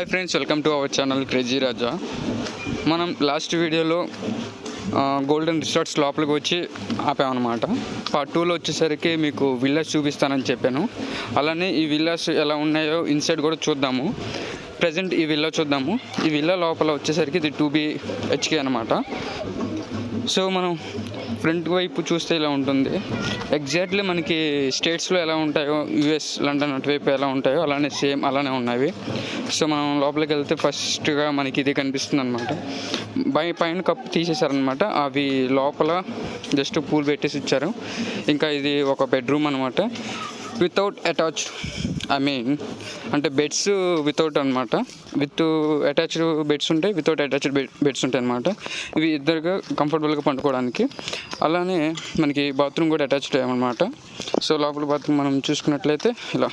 Hi friends welcome to our channel crazy Raja. మనం last వీడియోలో golden resorts లోపలికి వచ్చి ఆపామన్నమాట. పార్ట్ టూలో వచ్చేసరికి మీకు విల్లాస్ చూపిస్తానని చెప్పాను. అలానే ఈ విల్లాస్ ఎలా ఉన్నాయో ఇన్సైడ్ కూడా చూద్దాము. ప్రజెంట్ ఈ విల్లా చూద్దాము. ఈ విల్లా లోపల వచ్చేసరికి ఇది టూ బి హెచ్కే అనమాట సో మనం ఫ్రంట్ వైపు చూస్తే ఇలా ఉంటుంది. ఎగ్జాక్ట్లీ మనకి స్టేట్స్లో ఎలా ఉంటాయో యుఎస్ లండన్ అటువైపు ఎలా ఉంటాయో అలానే సేమ్ అలానే ఉన్నాయి సో మనం లోపలికి వెళ్తే ఫస్ట్గా మనకి ఇది కనిపిస్తుంది అనమాట బై పైన కప్పు తీసేశారనమాట అవి లోపల జస్ట్ పూల్ పెట్టేసి ఇచ్చారు. ఇంకా ఇది ఒక బెడ్రూమ్ అనమాట వితౌట్ అటాచ్ ఐ మీన్ అంటే బెడ్స్ వితౌట్ అనమాట విత్ అటాచ్డ్ బెడ్స్ ఉంటాయి వితౌట్ అటాచ్డ్ బెడ్స్ ఉంటాయి అనమాట ఇవి ఇద్దరుగా కంఫర్టబుల్గా పండుకోవడానికి. అలానే మనకి బాత్రూమ్ కూడా అటాచ్డ్ అనమాట సో లోపల బాత్రూమ్ మనం చూసుకున్నట్లయితే ఇలా.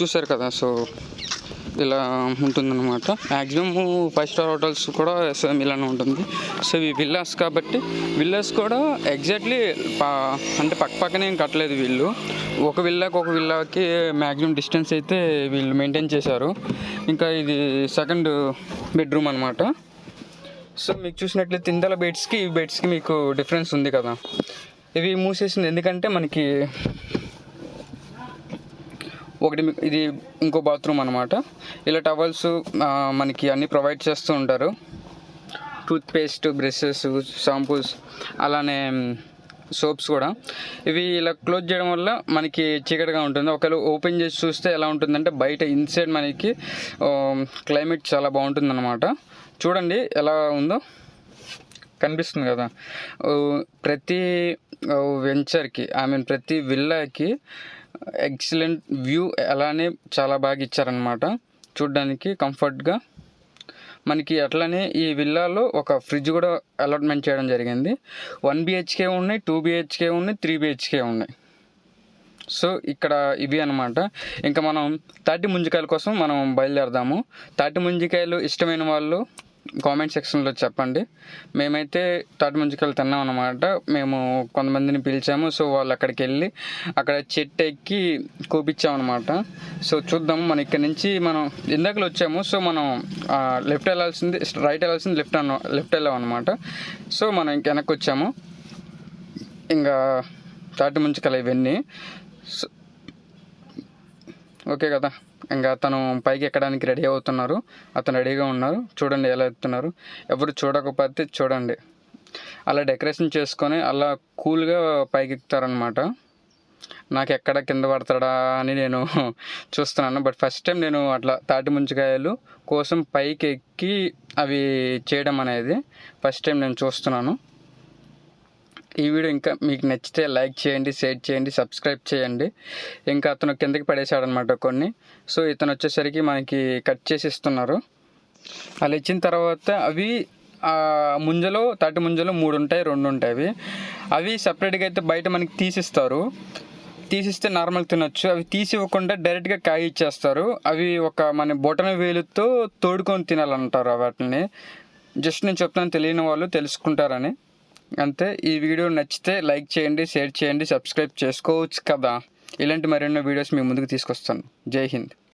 చూసారు కదా సో ఇలా ఉంటుందన్నమాట. మ్యాక్సిమం ఫైవ్ స్టార్ హోటల్స్ కూడా సేమ్ ఇలానే ఉంటుంది. సో ఇవి విల్లాస్ కాబట్టి విల్లాస్ కూడా ఎగ్జాక్ట్లీ అంటే పక్క పక్కనే ఏం కట్టలేదు వీళ్ళు. ఒక విల్లాకి ఒక విల్లాకి మ్యాక్సిమం డిస్టెన్స్ అయితే వీళ్ళు మెయింటైన్ చేశారు. ఇంకా ఇది సెకండ్ బెడ్రూమ్ అనమాట సో మీకు చూసినట్లయితే ఇందల బెడ్స్కి ఈ బెడ్స్కి మీకు డిఫరెన్స్ ఉంది కదా. ఇవి మూసేసింది ఎందుకంటే మనకి ఒకటి ఇది ఇంకో బాత్రూమ్ అనమాట ఇలా టవల్స్ మనకి అన్నీ ప్రొవైడ్ చేస్తూ ఉంటారు. టూత్ పేస్ట్ బ్రషెస్ షాంపూస్ అలానే సోప్స్ కూడా. ఇవి ఇలా క్లోజ్ చేయడం వల్ల మనకి చీకటిగా ఉంటుంది. ఒకవేళ ఓపెన్ చేసి చూస్తే ఎలా ఉంటుందంటే బయట ఇన్సైడ్ మనకి క్లైమేట్ చాలా బాగుంటుంది అనమాట చూడండి ఎలా ఉందో. కనిపిస్తుంది కదా. ప్రతి వెంచర్కి ఐ మీన్ ప్రతి విల్లాకి ఎక్సలెంట్ వ్యూ అలానే చాలా బాగా ఇచ్చారనమాట చూడ్డానికి కంఫర్ట్గా. మనకి అట్లనే ఈ విల్లాలో ఒక ఫ్రిడ్జ్ కూడా అలాట్మెంట్ చేయడం జరిగింది. వన్ బిహెచ్కే ఉన్నాయి టూ బిహెచ్కే ఉన్నాయి త్రీ బిహెచ్కే ఉన్నాయి. సో ఇక్కడ ఇవి అనమాట ఇంకా మనం తాటి ముంజికాయల కోసం మనం బయలుదేరదాము. తాటి ముంజికాయలు ఇష్టమైన వాళ్ళు కామెంట్ సెక్షన్లో చెప్పండి. మేమైతే తాటి ముంజికాయలు తిన్నాం అనమాట మేము కొంతమందిని పిలిచాము. సో వాళ్ళు అక్కడికి వెళ్ళి అక్కడ చెట్టు ఎక్కి కూపించామన్నమాట సో చూద్దాం. మనం ఇక్కడ నుంచి మనం ఇందాకలు వచ్చాము. సో మనం లెఫ్ట్ వెళ్ళాల్సింది రైట్ వెళ్ళాల్సింది లెఫ్ట్ అన్న లెఫ్ట్ వెళ్ళాం అనమాట సో మనం ఇంక వెనక్కి వచ్చాము. ఇంకా తాటి ముంచుకలు ఇవన్నీ. సో ఓకే కదా. ఇంకా తను పైకి ఎక్కడానికి రెడీ అవుతున్నారు. అతను రెడీగా ఉన్నారు. చూడండి ఎలా ఎత్తున్నారు. ఎవరు చూడకపోతే చూడండి. అలా డెకరేషన్ చేసుకొని అలా కూల్గా పైకి ఎక్కుతారనమాట నాకు ఎక్కడ కింద పడతాడా అని నేను చూస్తున్నాను. బట్ ఫస్ట్ టైం నేను అట్లా తాటి ముంచికాయలు కోసం పైకి ఎక్కి అవి చేయడం అనేది ఫస్ట్ టైం నేను చూస్తున్నాను. ఈ వీడియో ఇంకా మీకు నచ్చితే లైక్ చేయండి షేర్ చేయండి సబ్స్క్రైబ్ చేయండి. ఇంకా అతను కిందకి పడేశాడనమాట కొన్ని. సో ఇతను వచ్చేసరికి మనకి కట్ చేసి ఇస్తున్నారు. అలా ఇచ్చిన తర్వాత అవి ముంజలో తాటి ముంజలో మూడు ఉంటాయి రెండు ఉంటాయి అవి. అవి సపరేట్గా అయితే బయట మనకి తీసిస్తారు. తీసిస్తే నార్మల్ తినొచ్చు. అవి తీసి ఇవ్వకుండా డైరెక్ట్గా కాయ ఇచ్చేస్తారు. అవి ఒక మన బొటన వేలుతో తోడుకొని తినాలంటారు వాటిని. జస్ట్ నేను చెప్తాను తెలియని వాళ్ళు తెలుసుకుంటారని. అంతే. ఈ వీడియో నచ్చితే లైక్ చేయండి షేర్ చేయండి సబ్స్క్రైబ్ చేసుకోవచ్చు కదా. ఇలాంటి మరెన్నో వీడియోస్ మీ ముందుకు తీసుకొస్తాను. జై హింద్.